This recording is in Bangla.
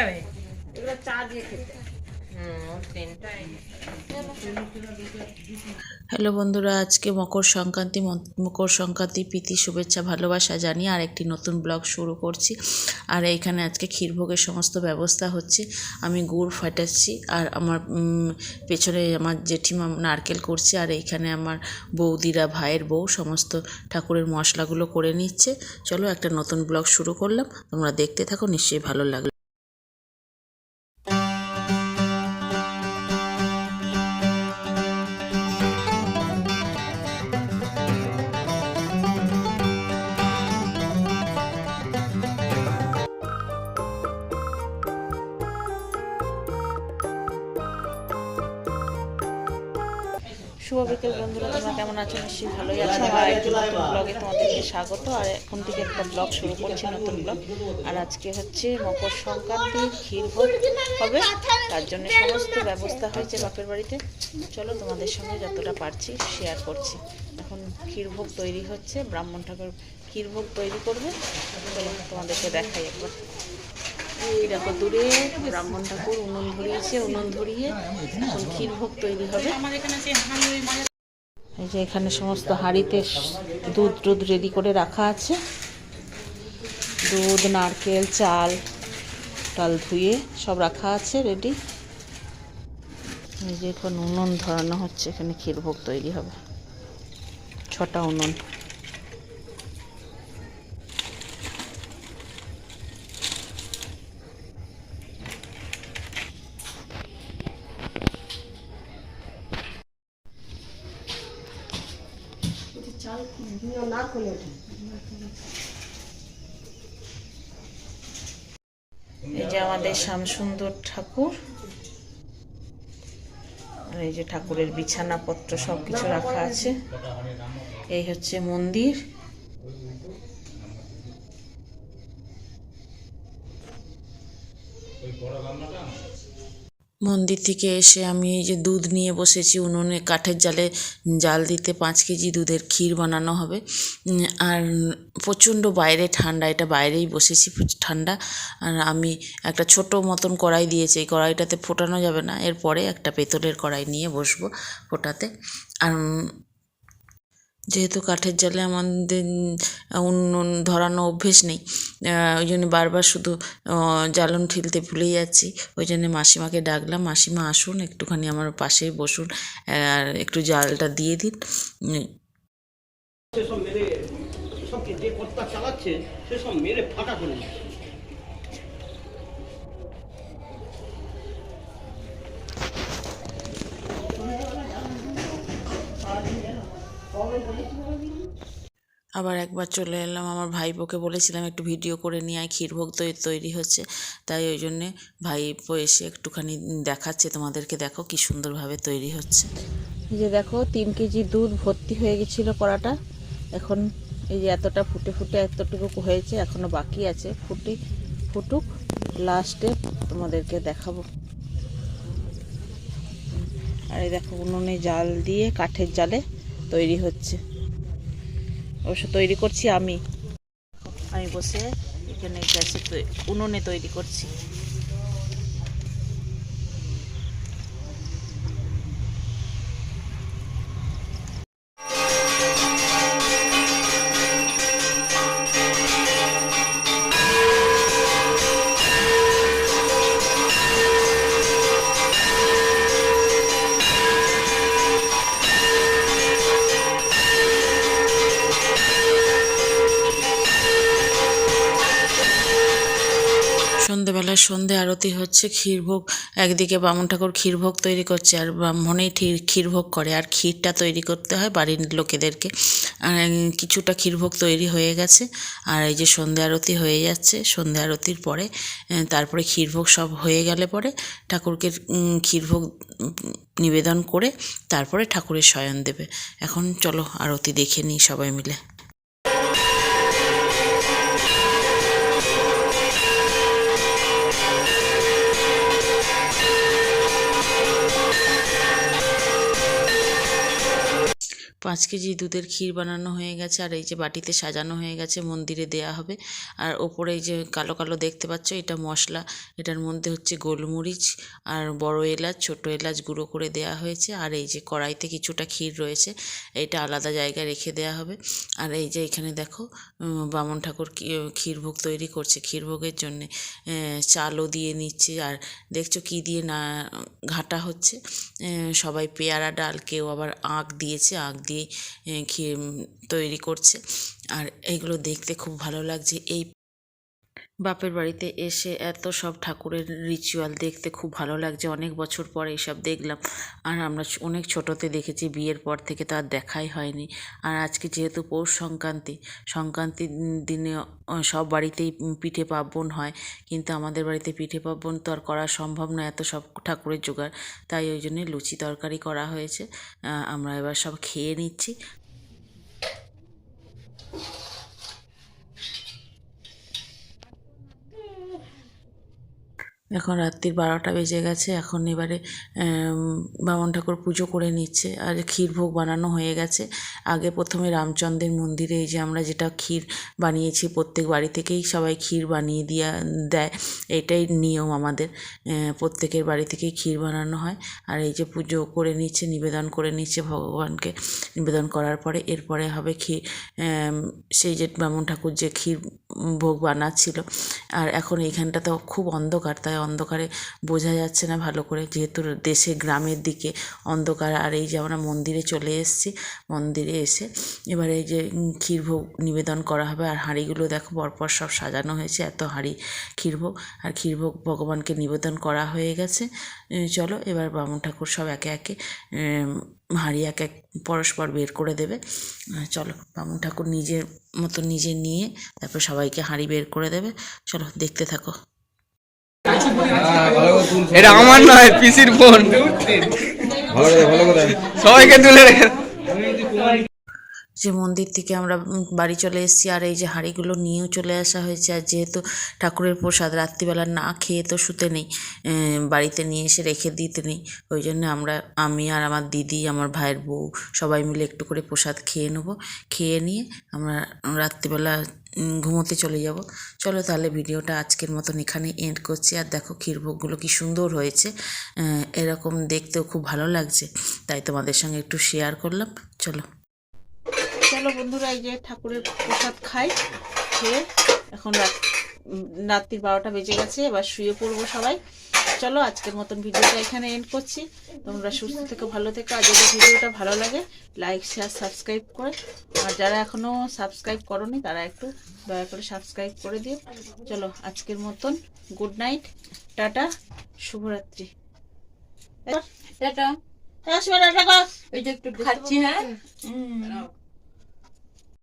যাবে? এগুলো চা দিয়ে খেতে। হ্যালো বন্ধুরা আজকে মকর সংক্রান্তি মকর সংক্রান্তি প্রীতি শুভেচ্ছা ভালোবাসা জানিয়ে আর একটি নতুন ব্লগ শুরু করছি। আর এইখানে আজকে ক্ষীরভোগের সমস্ত ব্যবস্থা হচ্ছে। আমি গুড় ফাটাচ্ছি আর আমার পেছনে আমার জেঠিমা নারকেল করছে আর এইখানে আমার বৌদিরা ভাইয়ের বউ সমস্ত ঠাকুরের মশলাগুলো করে নিচ্ছে। চলো একটা নতুন ব্লগ শুরু করলাম। তোমরা দেখতে থাকো নিশ্চয়ই ভালো লাগবে শুভ বিকেল বন্ধুরা তোমরা কেমন আছো? নিশ্চয়ই ভালোই আছো। আর একটি নতুন ব্লগে তোমাদেরকে স্বাগত। আর এখন থেকে একটা ব্লগ শুরু করছি নতুন ব্লগ। আর আজকে হচ্ছে মকর সংক্রান্তি ক্ষীরভোগ হবে। তার জন্য সমস্ত ব্যবস্থা হয়েছে বাপের বাড়িতে। চলো তোমাদের সঙ্গে যতটা পারছি শেয়ার করছি। এখন ক্ষীরভোগ তৈরি হচ্ছে ব্রাহ্মণ ঠাকুর ক্ষীরভোগ তৈরি করবে। চলো তোমাদেরকে দেখাই একবার। দূরে ব্রাহ্মণ ঠাকুর ধরিয়েছে ধরিয়ে এখন ক্ষীরভোগ তৈরি হবে। এই যে এখানে সমস্ত হাঁড়িতে দুধ দুধ রেডি করে রাখা আছে। দুধ, নারকেল, চাল টাল ধুয়ে সব রাখা আছে রেডি। এই যে এখন উনুন ধরানো হচ্ছে, এখানে ক্ষীরভোগ তৈরি হবে। ছটা উনুন। না খুলে এই যে আমাদের শ্যামসুন্দর ঠাকুর। আর এই যে ঠাকুরের বিছানাপত্র সব কিছু রাখা আছে। এই হচ্ছে মন্দির। মন্দির থেকে এসে আমি এই যে দুধ নিয়ে বসেছি উনুনে, কাঠের জালে জাল দিতে পাঁচ কেজি দুধের ক্ষীর বানানো হবে। আর প্রচণ্ড বাইরে ঠান্ডা, এটা বাইরেই বসেছি ঠান্ডা। আর আমি একটা ছোট মতন কড়াই দিয়েছি, এই কড়াইটাতে ফোটানো যাবে না। এরপরে একটা পেতলের কড়াই নিয়ে বসবো ফোটাতে। আর যেহেতু কাঠের জালে আমাদের উনুন ধরানো অভ্যেস নেই ওই জন্য বারবার শুধু জ্বালন ঠিলতে ভুলে যাচ্ছি ওই জন্য মাসিমাকে ডাকলাম, মাসিমা আসুন, একটুখানি আমার পাশেই বসুন আর একটু জালটা দিয়ে দিন সেসব মেরে সব যে কর্তা চালাচ্ছে, সেসব মেরে ফাঁকা করে দিচ্ছে। আবার একবার চলে এলাম। আমার ভাইপোকে বলেছিলাম একটু ভিডিও করে নিয়ে আয় ক্ষীরভোগ তৈ- তৈরি হচ্ছে। তাই ওই জন্যে ভাইপো এসে একটুখানি দেখাচ্ছে। তোমাদেরকে দেখো কি সুন্দরভাবে তৈরি হচ্ছে। এই যে দেখো, তিন কেজি দুধ ভর্তি হয়ে গেছিল কড়াটা। এখন এই যে এতটা ফুটে ফুটে এতটুকু হয়েছে এখনও বাকি আছে। ফুটে ফুটুক লাস্টে তোমাদেরকে দেখাবো। আর এই দেখো উনুনে জাল দিয়ে কাঠের জালে তৈরি হচ্ছে। অবশ্য তৈরি করছি আমি। আমি বসে এখানে গ্যাসে উনুনে তৈরি করছি। সন্ধেবেলায় সন্ধে আরতি হচ্ছে, ক্ষীরভোগ, একদিকে বামুন ঠাকুর ক্ষীরভোগ তৈরি করছে আর ব্রাহ্মণেই ক্ষীরভোগ করে আর ক্ষীরটা তৈরি করতে হয় বাড়ির লোকেদেরকে। আর কিছুটা ক্ষীরভোগ তৈরি হয়ে গেছে আর এই যে সন্ধে আরতি হয়ে যাচ্ছে, সন্ধে আরতির পরে তারপরে ক্ষীরভোগ সব হয়ে গেলে পরে ঠাকুরকে ক্ষীরভোগ নিবেদন করে তারপরে ঠাকুরের শয়ন দেবে। এখন চলো আরতি দেখে নিই সবাই মিলে। পাঁচ কেজি দুধের ক্ষীর বানানো হয়ে গেছে, আর এই যে বাটিতে সাজানো হয়ে গেছে, মন্দিরে দেয়া হবে। আর ওপরে এই যে কালো কালো দেখতে পাচ্ছ, এটা মশলা। এটার মধ্যে হচ্ছে গোলমরিচ আর বড় এলাচ, ছোট এলাচ গুঁড়ো করে দেয়া হয়েছে। আর এই যে কড়াইতে কিছুটা ক্ষীর রয়েছে, এটা আলাদা জায়গায় রেখে দেয়া হবে। আর এই যে এখানে দেখো বামন ঠাকুর ক্ষীরভোগ তৈরি করছে। ক্ষীরভোগের জন্যে চালও দিয়ে নিচ্ছে। আর দেখছ কি দিয়ে না, ঘাটা হচ্ছে? সবাই পেয়ারা, ডাল, কেউ আবার আঁক দিয়েছে। আঁক দিয়ে তৈরি করছে। আর এইগুলো দেখতে খুব ভালো লাগছে। এই বাপের বাড়িতে এসে এত সব ঠাকুরের রিচুয়াল দেখতে খুব ভালো লাগছে। অনেক বছর পর এইসব দেখলাম। আর আমরা অনেক ছোটোতে দেখেছি, বিয়ের পর থেকে তো আর দেখাই হয়নি। আর আজকে যেহেতু পৌষ সংক্রান্তি সংক্রান্তির দিনে সব বাড়িতেই পিঠে পার্বণ হয়। কিন্তু আমাদের বাড়িতে পিঠে পার্বণ তো আর করা সম্ভব নয় এত সব ঠাকুরের জোগাড়। তাই ওই জন্যে লুচি তরকারি করা হয়েছে। আমরা এবার সব খেয়ে নিচ্ছি। এখন রাত্রির বারোটা বেজে গেছে, এখন এবারে বামন ঠাকুর পুজো করে নিচ্ছে, আর ক্ষীর ভোগ বানানো হয়ে গেছে। আগে প্রথমে রামচন্দ্রের মন্দিরে এই যে আমরা যেটা ক্ষীর বানিয়েছি, প্রত্যেক বাড়ি থেকেই সবাই ক্ষীর বানিয়ে দিয়া, দেয়, এটাই নিয়ম আমাদের। প্রত্যেকের বাড়ি থেকেই ক্ষীর বানানো হয়, আর এই যে পুজো করে নিচ্ছে, নিবেদন করে নিচ্ছে ভগবানকে, নিবেদন করার পরে এরপরে হবে ক্ষীর সেই যে বামন ঠাকুর যে ক্ষীর ভোগ বানাচ্ছিল। আর এখন এইখানটা তো খুব অন্ধকার, তাই অন্ধকারে বোঝা যাচ্ছে না ভালো করে। যেহেতু দেশে গ্রামের দিকে অন্ধকার, আর এই যে আমরা মন্দিরে চলে এসেছি, মন্দিরে এসে এবারে এই যে ক্ষীরভোগ নিবেদন করা হবে। আর হাঁড়িগুলো দেখো, পরপর সব সাজানো হয়েছে, এত হাঁড়ি ক্ষীরভোগ। আর ক্ষীরভোগ ভগবানকে নিবেদন করা হয়ে গেছে। চলো এবার বামুন ঠাকুর সব একে একে হাঁড়ি এক এক পরস্পর বের করে দেবে। চলো বামুন ঠাকুর নিজের মতো নিজে নিয়ে তারপর সবাইকে হাঁড়ি বের করে দেবে। চলো দেখতে থাকো। এটা আমার নয়, পিসির ফোন সবাইকে তুলে রেখে যে মন্দির থেকে আমরা বাড়ি চলে এসেছি, আর এই যে হাঁড়িগুলো নিয়েও চলে আসা হয়েছে, আর যেহেতু ঠাকুরের প্রসাদ রাত্রিবেলা না খেয়ে তো শুতে নেই বাড়িতে নিয়ে এসে রেখে দিতে নেই, ওই জন্য আমরা, আমি আর আমার দিদি, আমার ভাইয়ের বউ সবাই মিলে একটু করে প্রসাদ খেয়ে নেব। খেয়ে নিয়ে আমরা রাত্রিবেলা ঘুমোতে চলে যাব। চলো তাহলে ভিডিওটা আজকের মতন এখানে এন্ড করছি। আর দেখো ক্ষীরভোগগুলো কি সুন্দর হয়েছে। এরকম দেখতেও খুব ভালো লাগছে। তাই তোমাদের সঙ্গে একটু শেয়ার করলাম। চলো। চলো বন্ধুরা, এই যে ঠাকুরের প্রসাদ খাই, খেয়ে এখন রাত রাত্রির বারোটা বেজে গেছে। এবার শুয়ে পড়ব সবাই। চলো আজকের মতন ভিডিওটা এখানে এন্ড করছি তোমরা সুস্থ থেকে ভালো থেকো আর যদি ভিডিওটা ভালো লাগে লাইক শেয়ার সাবস্ক্রাইব করে আর যারা এখনও সাবস্ক্রাইব করনি তারা একটু দয়া করে সাবস্ক্রাইব করে দিও চলো আজকের মতন গুড নাইট টাটা শুভরাত্রি টাটা একটু খাচ্ছি হ্যাঁ